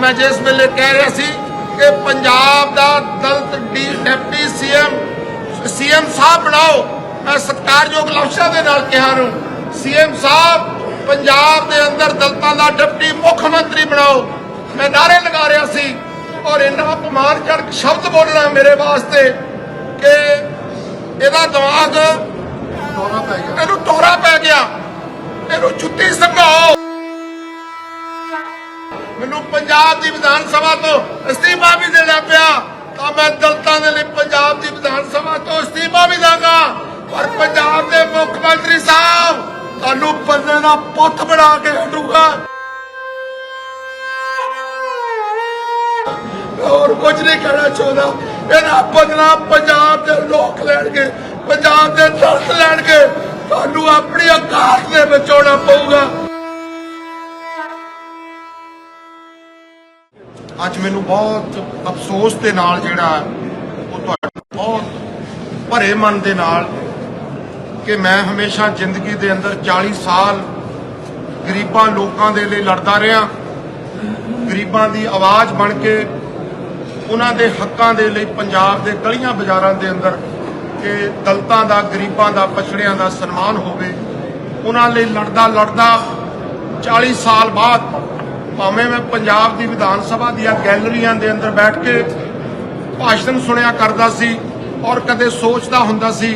ਮੈਂ ਜਿਸ ਵੇਲੇ ਕਹਿ ਰਿਹਾ ਸੀ ਕਿ ਪੰਜਾਬ ਦਾ Dalit D deputy CM CM sahib ਬਣਾਓ ਮੈਂ ਸਤਿਕਾਰਯੋਗ ਲਫ਼ਜ਼ਾਂ ਦੇ ਨਾਲ ਕਿਹਾ ਨੂੰ ਸੀਐਮ ਸਾਹਿਬ ਪੰਜਾਬ ਦੇ ਅੰਦਰ ਦਲਿਤਾਂ ਦਾ ਡਿਪਟੀ ਮੁੱਖ ਮੰਤਰੀ ਬਣਾਓ। ਮੈਂ ਨਾਰੇ ਲਗਾ ਰਿਹਾ ਸੀ ਔਰ ਇੰਨਾ ਅਪਮਾਨਜਨਕ ਸ਼ਬਦ ਬੋਲਣਾ ਮੇਰੇ ਵਾਸਤੇ ਕਿ ਇਹਦਾ ਦਿਮਾਗ ਦੌਰਾ ਪੈ ਗਿਆ। ਇਹਨੂੰ ਤੋਰਾ ਪੈ ਗਿਆ। ਇਹਨੂੰ ਜੁੱਤੀ ਸੰਘਾਓ। ਮੈਨੂੰ ਪੰਜਾਬ ਦੀ ਵਿਧਾਨ ਸਭਾ ਤੋਂ ਅਸਤੀਫਾ ਵੀ ਦੇਣਾ ਪਿਆ, ਤਾਂ ਮੈਂ ਦਲਤਾਂ ਦੇ ਲਈ ਪੰਜਾਬ ਦੀ ਵਿਧਾਨ ਸਭਾ ਤੋਂ ਅਸਤੀਫਾ ਵੀ ਦਾਂਗਾ ਪਰ ਪੰਜਾਬ ਦੇ ਮੁੱਖ ਮੰਤਰੀ ਸਾਹਿਬ, ਤੁਹਾਨੂੰ ਬੰਦੇ ਦਾ ਪੁੱਤ ਬਣਾ ਕੇ ਹਟੂਗਾ ਹੋਰ ਕੁਝ ਨਹੀਂ ਕਹਿਣਾ ਚਾਹੁੰਦਾ। ਇਹਦਾ ਬਦਲਾ ਪੰਜਾਬ ਦੇ ਲੋਕ ਲੈਣਗੇ, ਪੰਜਾਬ ਦੇ ਦਰਦ ਲੈਣਗੇ। ਤੁਹਾਨੂੰ ਆਪਣੀ ਔਕਾਤ ਦੇ ਵਿੱਚ ਆਉਣਾ ਪਊਗਾ। ਅੱਜ ਮੈਨੂੰ ਬਹੁਤ ਅਫਸੋਸ ਦੇ ਨਾਲ ਜਿਹੜਾ ਉਹ ਤੁਹਾਡਾ ਬਹੁਤ ਭਰੇ ਮਨ ਦੇ ਨਾਲ ਕਿ ਮੈਂ ਹਮੇਸ਼ਾ ਜ਼ਿੰਦਗੀ ਦੇ ਅੰਦਰ 40 ਸਾਲ ਗਰੀਬਾਂ ਲੋਕਾਂ ਦੇ ਲਈ ਲੜਦਾ ਰਿਹਾ। ਗਰੀਬਾਂ ਦੀ ਆਵਾਜ਼ ਬਣ ਕੇ ਉਹਨਾਂ ਦੇ ਹੱਕਾਂ ਦੇ ਲਈ ਪੰਜਾਬ ਦੇ ਗਲੀਆਂ ਬਾਜ਼ਾਰਾਂ ਦੇ ਅੰਦਰ ਕਿ ਦਲਤਾਂ ਦਾ, ਗਰੀਬਾਂ ਦਾ, ਪਛੜਿਆਂ ਦਾ ਸਨਮਾਨ ਹੋਵੇ। ਉਹਨਾਂ ਲਈ ਲੜਦਾ ਲੜਦਾ 40 ਸਾਲ ਬਾਅਦ ਭਾਵੇਂ ਮੈਂ ਪੰਜਾਬ ਦੀ ਵਿਧਾਨ ਸਭਾ ਦੀਆਂ ਗੈਲਰੀਆਂ ਦੇ ਅੰਦਰ ਬੈਠ ਕੇ ਭਾਸ਼ਣ ਸੁਣਿਆ ਕਰਦਾ ਸੀ ਔਰ ਕਦੇ ਸੋਚਦਾ ਹੁੰਦਾ ਸੀ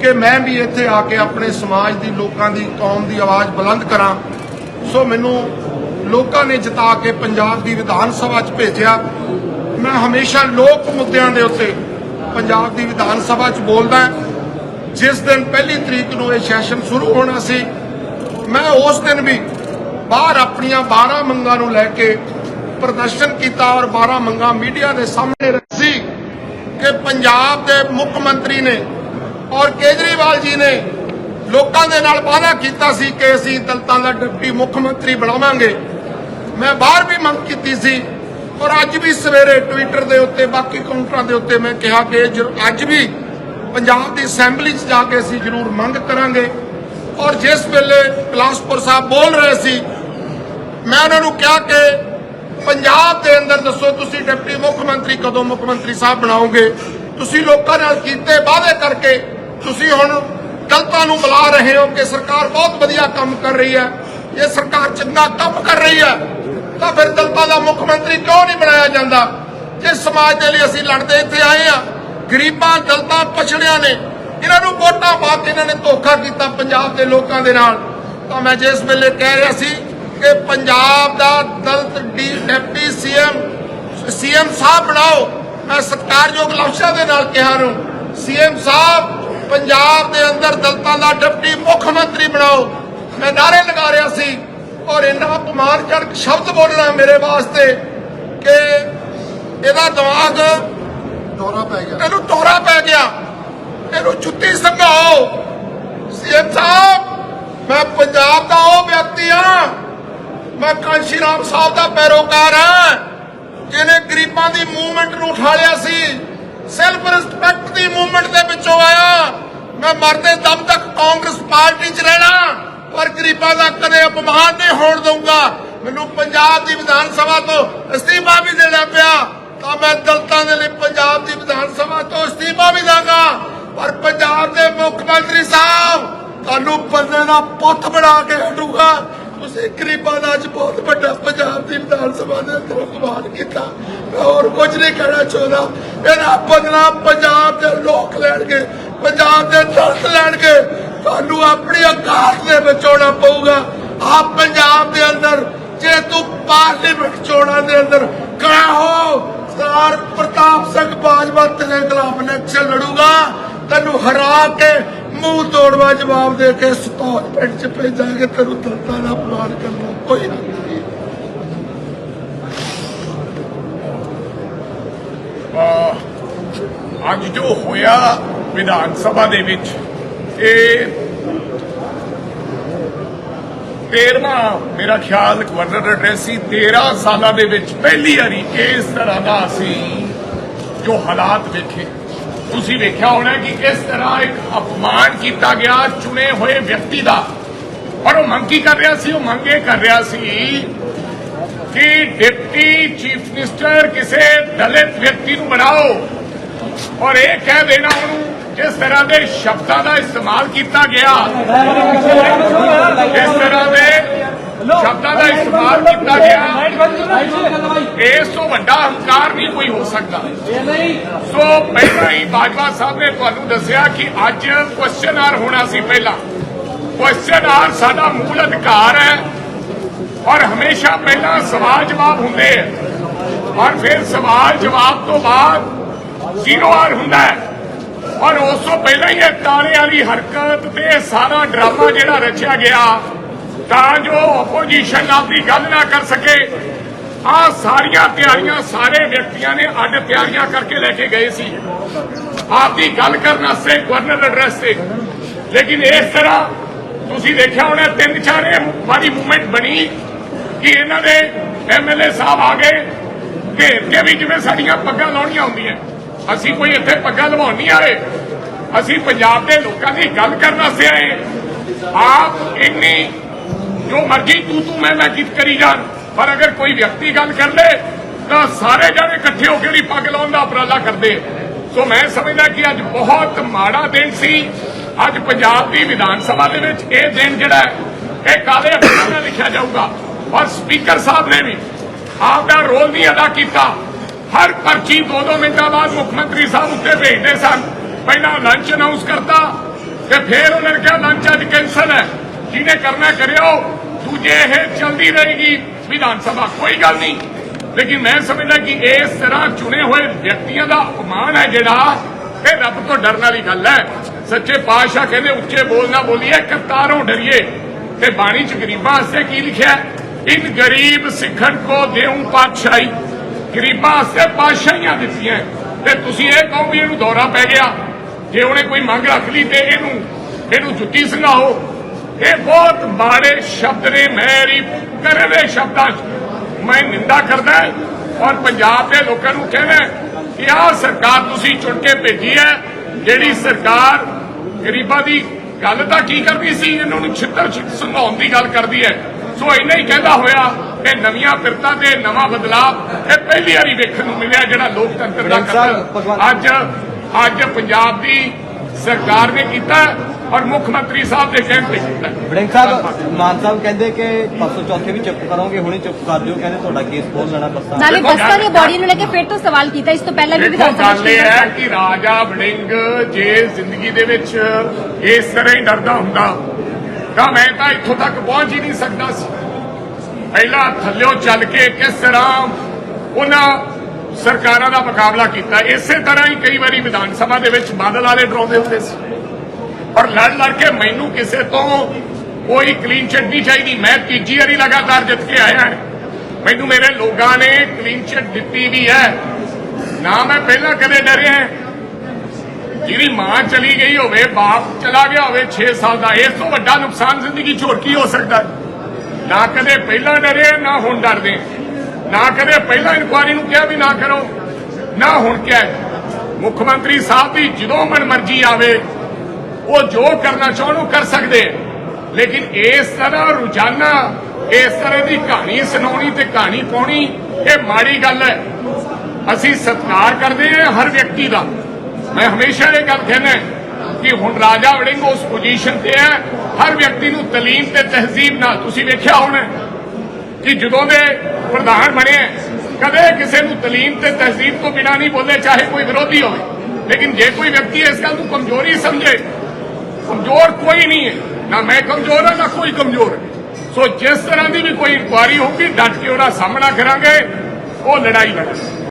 ਕਿ ਮੈਂ ਵੀ ਇੱਥੇ ਆ ਕੇ ਆਪਣੇ ਸਮਾਜ ਦੀ, ਲੋਕਾਂ ਦੀ, ਕੌਮ ਦੀ ਆਵਾਜ਼ ਬੁਲੰਦ ਕਰਾਂ। ਸੋ ਮੈਨੂੰ ਲੋਕਾਂ ਨੇ ਜਿਤਾ ਕੇ ਪੰਜਾਬ ਦੀ ਵਿਧਾਨ ਸਭਾ 'ਚ ਭੇਜਿਆ। ਮੈਂ ਹਮੇਸ਼ਾ ਲੋਕ ਮੁੱਦਿਆਂ ਦੇ ਉੱਤੇ ਪੰਜਾਬ ਦੀ ਵਿਧਾਨ ਸਭਾ 'ਚ ਬੋਲਦਾ ਜਿਸ ਦਿਨ ਪਹਿਲੀ ਤਰੀਕ ਨੂੰ ਇਹ ਸੈਸ਼ਨ ਸ਼ੁਰੂ ਹੋਣਾ ਸੀ, ਮੈਂ ਉਸ ਦਿਨ ਵੀ ਬਾਹਰ ਆਪਣੀਆਂ 12 ਮੰਗਾਂ ਨੂੰ ਲੈ ਕੇ ਪ੍ਰਦਰਸ਼ਨ ਕੀਤਾ ਔਰ 12 ਮੰਗਾਂ ਮੀਡੀਆ ਦੇ ਸਾਹਮਣੇ ਰੱਖੀ ਕਿ ਪੰਜਾਬ ਦੇ ਮੁੱਖ ਮੰਤਰੀ ਨੇ ਔਰ ਕੇਜਰੀਵਾਲ ਜੀ ਨੇ ਲੋਕਾਂ ਦੇ ਨਾਲ ਵਾਅਦਾ ਕੀਤਾ ਸੀ ਕਿ ਅਸੀਂ ਦਲਤਾਂ ਦਾ ਡਿਪਟੀ ਮੁੱਖ ਮੰਤਰੀ ਬਣਾਵਾਂਗੇ। ਮੈਂ ਬਾਹਰ ਵੀ ਮੰਗ ਕੀਤੀ ਸੀ ਔਰ ਅੱਜ ਵੀ ਸਵੇਰੇ ਟਵਿੱਟਰ ਦੇ ਉੱਤੇ, ਬਾਕੀ ਕਾਊਂਟਰਾਂ ਦੇ ਉੱਤੇ ਮੈਂ ਕਿਹਾ ਕਿ ਅੱਜ ਵੀ ਪੰਜਾਬ ਦੀ ਅਸੈਂਬਲੀ 'ਚ ਜਾ ਕੇ ਅਸੀਂ ਜ਼ਰੂਰ ਮੰਗ ਕਰਾਂਗੇ। ਔਰ ਜਿਸ ਵੇਲੇ ਕਲਾਸਪੁਰ ਸਾਹਿਬ ਬੋਲ ਰਹੇ ਸੀ ਮੈਂ ਉਹਨਾਂ ਨੂੰ ਕਿਹਾ ਕਿ ਪੰਜਾਬ ਦੇ ਅੰਦਰ ਦੱਸੋ ਤੁਸੀਂ ਡਿਪਟੀ ਮੁੱਖ ਮੰਤਰੀ ਕਦੋਂ ਮੁੱਖ ਮੰਤਰੀ ਸਾਹਿਬ ਬਣਾਓਗੇ? ਤੁਸੀਂ ਲੋਕਾਂ ਨਾਲ ਕੀਤੇ ਵਾਅਦੇ ਕਰਕੇ ਤੁਸੀਂ ਹੁਣ ਦਲਤਾਂ ਨੂੰ ਬੁਲਾ ਰਹੇ ਹੋ ਕਿ ਸਰਕਾਰ ਬਹੁਤ ਵਧੀਆ ਕੰਮ ਕਰ ਰਹੀ ਹੈ। ਇਹ ਸਰਕਾਰ ਚੰਗਾ ਕੰਮ ਕਰ ਰਹੀ ਹੈ। ਤਾਂ ਫਿਰ ਦਲਤਾਂ ਦਾ ਮੁੱਖ ਮੰਤਰੀ ਕਿਉਂ ਨਹੀਂ ਬਣਾਇਆ ਜਾਂਦਾ? ਜਿਸ ਸਮਾਜ ਦੇ ਲਈ ਅਸੀਂ ਲੜਦੇ ਇੱਥੇ ਆਏ ਆ ਗਰੀਬਾਂ, ਦਲਤਾਂ ਪਛੜਿਆਂ ਨੇ, ਇਹਨਾਂ ਨੂੰ ਵੋਟਾਂ ਪਾ ਕੇ ਇਹਨਾਂ ਨੇ ਧੋਖਾ ਕੀਤਾ ਪੰਜਾਬ ਦੇ ਲੋਕਾਂ ਦੇ ਨਾਲ। ਤਾਂ ਮੈਂ ਜਿਸ ਵੇਲੇ ਕਹਿ ਰਿਹਾ ਸੀ ਕਿ ਪੰਜਾਬ ਦਾ Dalit D deputy CM CM sahib ਬਣਾਓ। ਮੈਂ ਸਤਿਕਾਰਯੋਗ ਲਫ਼ਜ਼ਾਂ ਦੇ ਨਾਲ ਕਿਹਾ ਨੂੰ ਸੀਐਮ ਸਾਹਿਬ ਪੰਜਾਬ ਦੇ ਅੰਦਰ ਦਲਿਤਾਂ ਦਾ ਡਿਪਟੀ ਮੁੱਖ ਮੰਤਰੀ ਬਣਾਓ। ਮੈਂ ਨਾਰੇ ਲਗਾ ਰਿਹਾ ਸੀ ਔਰ ਇੰਨਾ ਅਪਮਾਨਜਨਕ ਸ਼ਬਦ ਬੋਲਣਾ ਮੇਰੇ ਵਾਸਤੇ ਕਿ ਇਹਦਾ ਦਿਮਾਗ ਦੌਰਾ ਪੈ ਗਿਆ। ਇਹਨੂੰ ਤੋਰਾ ਪੈ ਗਿਆ। ਇਹਨੂੰ ਜੁੱਤੀ ਸੰਘਾਓ। ਸੀਐਮ ਸਾਹਿਬ ਮੈਂ ਪੰਜਾਬ ਦਾ ਉਹ ਵਿਅਕਤੀ ਆ ਮੈਂ ਕਾਂਸ਼ੀ ਰਾਮ ਸਾਹਿਬ ਦਾ ਪੈਰੋਕਾਰ ਹਾਂ। ਜਿਹਨੇ ਗਰੀਬਾਂ ਦੀ ਮੂਵਮੈਂਟ ਨੂੰ ਉਠਾਲਿਆ ਸੀ ਸੈਲਫ ਰਿਸਪੈਕਟ ਦੀ ਮੂਵਮੈਂਟ ਦੇ ਵਿੱਚੋਂ ਆਇਆ। ਮੈਂ ਮਰਦੇ ਦਮ ਤੱਕ ਕਾਂਗਰਸ ਪਾਰਟੀ 'ਚ ਰਹਿਣਾ, ਪਰ ਗਰੀਬਾਂ ਦਾ ਕਦੇ ਅਪਮਾਨ ਨਹੀਂ ਹੋਣ ਦਊਂਗਾ। ਮੈਨੂੰ ਪੰਜਾਬ ਦੀ ਵਿਧਾਨ ਸਭਾ ਤੋਂ ਅਸਤੀਫਾ ਵੀ ਦੇਣਾ ਪਿਆ, ਤਾਂ ਮੈਂ ਦਲਤਾਂ ਦੇ ਲਈ ਪੰਜਾਬ ਦੀ ਵਿਧਾਨ ਸਭਾ ਤੋਂ ਅਸਤੀਫਾ ਵੀ ਦਾਂਗਾ ਪਰ ਪੰਜਾਬ ਦੇ ਮੁੱਖ ਮੰਤਰੀ ਸਾਹਿਬ ਤੁਹਾਨੂੰ ਬੰਦੇ ਦਾ ਪੁੱਤ ਬਣਾ ਕੇ ਹਟੂਗਾ। ਤੁਸੀਂ ਗਰੀਬਾਂ ਦਾ ਅੱਜ ਬਹੁਤ ਵੱਡਾ ਪੰਜਾਬ ਦੀ ਵਿਧਾਨ ਸਭਾ ਦੇ ਅੰਦਰ ਅਪਮਾਨ ਕੀਤਾ। ਮੈਂ ਹੋਰ ਕੁਝ ਨਹੀਂ ਕਹਿਣਾ ਚਾਹੁੰਦਾ। ਇਹਦਾ ਬਦਲਾ ਪੰਜਾਬ ਦੇ ਲੋਕ ਲੈਣਗੇ, ਪੰਜਾਬ ਦੇ ਦਰਦ ਲੈਣਗੇ। ਤੁਹਾਨੂੰ ਆਪਣੀ ਔਕਾਤ ਦੇ ਵਿੱਚ ਆਉਣਾ ਪਊਗਾ। ਆਪ ਪੰਜਾਬ ਦੇ ਅੰਦਰ, ਜੇ ਤੂੰ ਪਾਰਲੀਮੈਂਟ ਚੋਣਾਂ ਦੇ ਅੰਦਰ ਖੜਾ ਹੋ, ਸਰਦਾਰ ਪ੍ਰਤਾਪ ਸਿੰਘ ਬਾਜਵਾ ਤੇਰੇ ਖਿਲਾਫ ਇਲੈਕਸ਼ਨ ਲੜੂਗਾ। ਤੈਨੂੰ ਹਰਾ ਕੇ ਮੂੰਹ ਤੋੜਵਾ ਜਵਾਬ ਦੇ ਕੇ ਸਤੌਜ ਪਿੰਡ ਚ ਭੇਜਾਂਗੇ ਤੈਨੂੰ ਦਲਤਾਂ ਦਾ ਅਪਮਾਨ ਕਰਨਾ ਕੋਈ ਹੱਕ ਨਹੀਂ। ਅੱਜ ਜੋ ਹੋਇਆ ਵਿਧਾਨ ਸਭਾ ਦੇ ਵਿੱਚ, ਇਹ ਤੇਰਵਾਂ, ਮੇਰਾ ਖਿਆਲ ਗਵਰਨਰ ਐਡਰੈਸ ਸੀ 13 ਸਾਲਾਂ ਦੇ ਵਿੱਚ ਪਹਿਲੀ ਵਾਰੀ ਇਸ ਤਰ੍ਹਾਂ ਦਾ ਅਸੀਂ ਜੋ ਹਾਲਾਤ ਵੇਖੇ। ਤੁਸੀਂ ਵੇਖਿਆ ਹੋਣਾ ਕਿ ਕਿਸ ਤਰ੍ਹਾਂ ਇੱਕ ਅਪਮਾਨ ਕੀਤਾ ਗਿਆ ਚੁਣੇ ਹੋਏ ਵਿਅਕਤੀ ਦਾ। ਔਰ ਉਹ ਮੰਗ ਕੀ ਕਰ ਰਿਹਾ ਸੀ? ਉਹ ਮੰਗ ਇਹ ਕਰ ਰਿਹਾ ਸੀ ਕਿ ਡਿਪਟੀ ਚੀਫ ਮਿਨਿਸਟਰ ਕਿਸੇ ਦਲਿਤ ਵਿਅਕਤੀ ਨੂੰ ਬਣਾਓ। ਔਰ ਇਹ ਕਹਿ ਦੇਣਾ ਉਹਨੂੰ, ਜਿਸ ਤਰ੍ਹਾਂ ਦੇ ਸ਼ਬਦਾਂ ਦਾ ਇਸਤੇਮਾਲ ਕੀਤਾ ਗਿਆ। ਇਸ ਤਰ੍ਹਾਂ ਦੇ ਸ਼ਬਦਾਂ ਦਾ ਇਸਤੇਮਾਲ ਕੀਤਾ ਗਿਆ ਇਸ ਤੋਂ ਵੱਡਾ ਹੰਕਾਰ ਨਹੀਂ ਕੋਈ ਹੋ ਸਕਦਾ। ਸੋ ਪਹਿਲਾਂ ਹੀ ਬਾਜਵਾ ਸਾਹਿਬ ਨੇ ਤੁਹਾਨੂੰ ਦੱਸਿਆ ਕਿ ਅੱਜ ਕੁਐਸਚਨ ਆਰ ਹੋਣਾ ਸੀ ਪਹਿਲਾਂ। ਕੁਐਸਚਨ ਆਰ ਸਾਡਾ ਮੂਲ ਅਧਿਕਾਰ ਹੈ ਔਰ ਹਮੇਸ਼ਾ ਪਹਿਲਾਂ ਸਵਾਲ ਜਵਾਬ ਹੁੰਦੇ ਹੈ ਔਰ ਫਿਰ ਸਵਾਲ ਜਵਾਬ ਤੋਂ ਬਾਅਦ ਜ਼ੀਰੋ ਆਰ ਹੁੰਦਾ ਹੈ। ਔਰ ਉਸ ਤੋਂ ਪਹਿਲਾਂ ਹੀ ਇਹ ਤਾਲੇ ਵਾਲੀ ਹਰਕਤ ਤੇ ਇਹ ਸਾਰਾ ਡਰਾਮਾ ਜਿਹੜਾ ਰਚਿਆ ਗਿਆ ਤਾਂ ਜੋ ਆਪੋਜੀਸ਼ਨ ਆਪਦੀ ਗੱਲ ਨਾ ਕਰ ਸਕੇ। ਆ ਸਾਰੀਆਂ ਤਿਆਰੀਆਂ ਸਾਰੇ ਵਿਅਕਤੀਆਂ ਨੇ ਅੱਡ ਤਿਆਰੀਆਂ ਕਰਕੇ ਲੈ ਕੇ ਗਏ ਸੀ। ਆਪਦੀ ਗੱਲ ਕਰਨ ਵਾਸਤੇ ਗਵਰਨਰ ਐਡਰੈਸ ਤੇ। ਲੇਕਿਨ ਇਸ ਤਰ੍ਹਾਂ ਤੁਸੀਂ ਦੇਖਿਆ ਹੋਣਾ, ਤਿੰਨ ਚਾਰ ਇਹ ਵਾਰੀ ਮੂਵਮੈਂਟ ਬਣੀ ਕਿ ਇਹਨਾਂ ਦੇ ਐਮਐਲਏ ਸਾਹਿਬ ਆ ਗਏ। ਘੇਰ ਕੇ ਵੀ ਜਿਵੇਂ ਸਾਡੀਆਂ ਪੱਗਾਂ ਲਾਉਣੀਆਂ ਹੁੰਦੀਆਂ। ਅਸੀਂ ਕੋਈ ਇੱਥੇ ਪੱਗਾਂ ਲਵਾਉਣ ਨਹੀਂ ਆਏ। ਅਸੀਂ ਪੰਜਾਬ ਦੇ ਲੋਕਾਂ ਦੀ ਗੱਲ ਕਰਨ ਵਾਸਤੇ ਆਏ। ਆਪ ਇੰਨੀ ਜੋ ਮਰਜ਼ੀ ਤੂੰ ਤੂੰ ਮੈਂ ਮੈਂ ਕੀਤ ਕਰੀ ਜਾਣ। ਪਰ ਅਗਰ ਕੋਈ ਵਿਅਕਤੀ ਗੱਲ ਕਰ ਲੇ, ਤਾਂ ਸਾਰੇ ਜਣੇ ਇਕੱਠੇ ਹੋ ਕੇ ਉਹਦੀ ਪੱਗ ਲਾਉਣ ਦਾ ਉਪਰਾਲਾ ਕਰਦੇ। ਸੋ ਮੈਂ ਸਮਝਦਾ ਕਿ ਅੱਜ ਬਹੁਤ ਮਾੜਾ ਦਿਨ ਸੀ। ਅੱਜ ਪੰਜਾਬ ਦੀ ਵਿਧਾਨ ਸਭਾ ਦੇ ਵਿੱਚ ਇਹ ਦਿਨ ਜਿਹੜਾ ਇਹ ਕਾਲੇ ਅੱਖਰਾਂ ਨਾਲ ਲਿਖਿਆ ਜਾਊਗਾ। ਔਰ ਸਪੀਕਰ ਸਾਹਿਬ ਨੇ ਵੀ ਆਪਦਾ ਰੋਲ ਨਹੀਂ ਅਦਾ ਕੀਤਾ। ਹਰ ਪਰਚੀ ਦੋ ਦੋ ਮਿੰਟਾਂ ਬਾਅਦ ਮੁੱਖ ਮੰਤਰੀ ਸਾਹਿਬ ਉੱਤੇ ਭੇਜਦੇ ਸਨ। ਪਹਿਲਾਂ ਲੰਚ ਅਨਾਉਂਸ ਕਰਤਾ, ਤੇ ਫਿਰ ਉਹਨਾਂ ਨੇ ਕਿਹਾ ਲੰਚ ਅੱਜ ਕੈਂਸਲ ਹੈ। ਜਿਹਨੇ ਕਰਨਾ ਕਰਿਓ, ਦੂਜੇ ਇਹ ਚਲਦੀ ਰਹੇਗੀ। ਵਿਧਾਨ ਸਭਾ ਕੋਈ ਗੱਲ ਨਹੀਂ। ਲੇਕਿਨ ਮੈਂ ਸਮਝਦਾ ਕਿ ਇਸ ਤਰ੍ਹਾਂ ਚੁਣੇ ਹੋਏ ਵਿਅਕਤੀਆਂ ਦਾ ਅਪਮਾਨ ਹੈ ਜਿਹੜਾ, ਇਹ ਰੱਬ ਤੋਂ ਡਰਨ ਵਾਲੀ ਗੱਲ ਹੈ। ਸੱਚੇ ਪਾਤਸ਼ਾਹ ਕਹਿੰਦੇ, ਉੱਚੇ ਬੋਲ ਨਾ ਬੋਲੀਏ, ਕਰਤਾਰੋਂ ਡਰੀਏ। ਤੇ ਬਾਣੀ ਚ ਗਰੀਬਾਂ ਵਾਸਤੇ ਕੀ ਲਿਖਿਆ ਇਨ ਗਰੀਬ ਸਿੱਖਣ ਕੋ ਦੇਉ ਪਾਤਸ਼ਾਹੀ। ਗਰੀਬਾਂ ਵਾਸਤੇ ਪਾਤਸ਼ਾਹੀਆਂ ਦਿੱਤੀਆਂ ਤੇ ਤੁਸੀਂ ਇਹ ਕਹੋ ਵੀ ਇਹਨੂੰ ਦੌਰਾ ਪੈ ਗਿਆ। ਜੇ ਉਹਨੇ ਕੋਈ ਮੰਗ ਰੱਖ ਲਈ ਤੇ ਇਹਨੂੰ ਇਹਨੂੰ ਜੁੱਤੀ ਸੰਘਾਓ ਇਹ ਬਹੁਤ ਮਾੜੇ ਸ਼ਬਦ ਨੇ ਮੇਰੀ ਕਰਵੇ ਸ਼ਬਦਾਂ 'ਚ। ਮੈਂ ਨਿੰਦਾ ਕਰਦਾ ਔਰ ਪੰਜਾਬ ਦੇ ਲੋਕਾਂ ਨੂੰ ਕਹਿੰਦਾ ਕਿ ਆਹ ਸਰਕਾਰ ਤੁਸੀਂ ਚੁਣ ਕੇ ਭੇਜੀ ਹੈ ਜਿਹੜੀ ਸਰਕਾਰ ਗਰੀਬਾਂ ਦੀ ਗੱਲ ਤਾਂ ਕੀ ਕਰਦੀ ਸੀ ਇਹਨਾਂ ਨੂੰ ਛਿੱਤਰ ਸੰਘਾਉਣ ਦੀ ਗੱਲ ਕਰਦੀ ਹੈ। ਸੋ ਇੰਨਾ ਹੀ ਕਹਿੰਦਾ ਹੋਇਆ ਕਿ ਨਵੀਆਂ ਫਿਰਤਾਂ ਤੇ ਨਵਾਂ ਬਦਲਾਅ ਇਹ ਪਹਿਲੀ ਵਾਰੀ ਵੇਖਣ ਨੂੰ ਮਿਲਿਆ ਜਿਹੜਾ ਲੋਕਤੰਤਰ ਦਾ ਕਤਲ ਅੱਜ ਅੱਜ ਪੰਜਾਬ ਦੀ ਸਰਕਾਰ ਨੇ ਕੀਤਾ ਔਰ ਮੁੱਖ ਮੰਤਰੀ ਸਾਹਿਬ ਦੇ ਕਹਿਣ ਤੇ ਕੀਤਾ। ਵੜਿੰਗ ਸਾਹਿਬ ਮਾਨ ਸਾਹਿਬ ਕਹਿੰਦੇ ਕਿ ਪਰਸੋਂ ਚੌਥੇ ਵੀ ਚੁੱਪ ਕਰੋਗੇ ਹੁਣੇ ਚੁੱਪ ਕਰ ਦਿਓ ਕਹਿੰਦੇ ਤੁਹਾਡਾ ਕੇਸ ਖੋਲ ਲੈਣਾ ਬੱਸਾਂ ਨਾਲੇ ਬੱਸਾਂ ਦੀ ਬੋਡੀ ਨੂੰ ਲੈ ਕੇ ਫਿਰ ਤੋਂ ਸਵਾਲ ਕੀਤਾ ਇਸ ਤੋਂ ਪਹਿਲਾਂ ਵੀ ਵਿਧਾਨ ਸਭਾ ਗੱਲ ਇਹ ਚ ਹੈ ਕਿ ਰਾਜਾ ਵੜਿੰਗ ਜੇ ਜ਼ਿੰਦਗੀ ਦੇ ਵਿੱਚ ਇਸ ਤਰ੍ਹਾਂ ਹੀ ਡਰਦਾ ਹੁੰਦਾ ਤਾਂ ਮੈਂ ਤਾਂ ਇੱਥੋਂ ਤੱਕ ਪਹੁੰਚ ਹੀ ਨਹੀਂ ਸਕਦਾ ਸੀ। ਪਹਿਲਾਂ ਥੱਲਿਓ ਚੱਲ ਕੇ ਕਿਸ ਤਰ੍ਹਾਂ ਉਹਨਾਂ ਸਰਕਾਰਾਂ ਦਾ ਮੁਕਾਬਲਾ ਕੀਤਾ ਇਸੇ ਤਰ੍ਹਾਂ ਹੀ ਕਈ ਵਾਰੀ ਵਿਧਾਨ ਸਭਾ ਦੇ ਵਿੱਚ ਬਾਦਲ ਵਾਲੇ ਡਰਾਉਂਦੇ ਹੁੰਦੇ ਸੀ। ਔਰ ਲੜ ਲੜ ਕੇ ਮੈਨੂੰ ਕਿਸੇ ਤੋਂ ਕੋਈ ਕਲੀਨ ਚਿੱਟ ਨਹੀਂ ਚਾਹੀਦੀ। ਮੈਂ ਤੀਜੀ ਵਾਰੀ ਲਗਾਤਾਰ ਜਿੱਤ ਕੇ ਆਇਆ ਮੈਨੂੰ ਮੇਰੇ ਲੋਕਾਂ ਨੇ ਕਲੀਨ ਚਿੱਟ ਦਿੱਤੀ ਵੀ ਹੈ। ਨਾ ਮੈਂ ਪਹਿਲਾਂ ਕਦੇ ਡਰਿਆ ਜਿਹੜੀ ਮਾਂ ਚਲੀ ਗਈ ਹੋਵੇ, ਬਾਪ ਚਲਾ ਗਿਆ ਹੋਵੇ 6 ਸਾਲ ਦਾ, ਇਸ ਤੋਂ ਵੱਡਾ ਨੁਕਸਾਨ ਜ਼ਿੰਦਗੀ 'ਚ ਹੋਰ ਕੀ ਹੋ ਸਕਦਾ? ਨਾ ਕਦੇ ਪਹਿਲਾਂ ਡਰਿਆ ਨਾ ਹੁਣ ਡਰਦੇ। ਨਾ ਕਦੇ ਪਹਿਲਾਂ ਇਨਕੁਆਰੀ ਨੂੰ ਕਿਹਾ ਵੀ ਨਾ ਕਰੋ। ਨਾ ਹੁਣ ਕਿਹਾ। ਮੁੱਖ ਮੰਤਰੀ ਸਾਹਿਬ ਦੀ ਜਦੋਂ ਮਨਮਰਜ਼ੀ ਆਵੇ ਉਹ ਜੋ ਕਰਨਾ ਚਾਹਣ ਉਹ ਕਰ ਸਕਦੇ ਲੇਕਿਨ ਇਸ ਤਰ੍ਹਾਂ ਰੋਜ਼ਾਨਾ, ਇਸ ਤਰ੍ਹਾਂ ਦੀ ਕਹਾਣੀ ਸੁਣਾਉਣੀ ਤੇ ਕਹਾਣੀ ਪਾਉਣੀ, ਇਹ ਮਾੜੀ ਗੱਲ ਹੈ। ਅਸੀਂ ਸਤਿਕਾਰ ਕਰਦੇ ਹਾਂ ਹਰ ਵਿਅਕਤੀ ਦਾ। ਮੈਂ ਹਮੇਸ਼ਾ ਇਹ ਗੱਲ ਕਹਿੰਦਾ ਕਿ ਹੁਣ ਰਾਜਾ ਵੜਿੰਗ ਉਸ ਪੋਜੀਸ਼ਨ ਤੇ ਹੈ। ਹਰ ਵਿਅਕਤੀ ਨੂੰ ਤਾਲੀਮ ਤੇ ਤਹਿਜ਼ੀਬ ਨਾਲ ਤੁਸੀਂ ਵੇਖਿਆ ਹੋਣਾ ਕਿ ਜਦੋਂ ਦੇ ਪ੍ਰਧਾਨ ਬਣੇ ਕਦੇ ਕਿਸੇ ਨੂੰ ਤਾਲੀਮ ਤੇ ਤਹਿਜ਼ੀਬ ਤੋਂ ਬਿਨਾਂ ਨਹੀਂ ਬੋਲੇ, ਚਾਹੇ ਕੋਈ ਵਿਰੋਧੀ ਹੋਵੇ। ਲੇਕਿਨ ਜੇ ਕੋਈ ਵਿਅਕਤੀ ਇਸ ਗੱਲ ਨੂੰ ਕਮਜ਼ੋਰੀ ਸਮਝੇ ਕਮਜ਼ੋਰ ਕੋਈ ਨਹੀਂ ਹੈ। ਨਾ ਮੈਂ ਕਮਜ਼ੋਰ ਹਾਂ, ਨਾ ਕੋਈ ਕਮਜ਼ੋਰ ਹੈ। ਸੋ ਜਿਸ ਤਰ੍ਹਾਂ ਦੀ ਵੀ ਕੋਈ ਇਨਕੁਆਰੀ ਹੋਊਗੀ, ਡਟ ਕੇ ਉਹਦਾ ਸਾਹਮਣਾ ਕਰਾਂਗੇ। ਉਹ ਲੜਾਈ ਲੜਾਂਗੇ।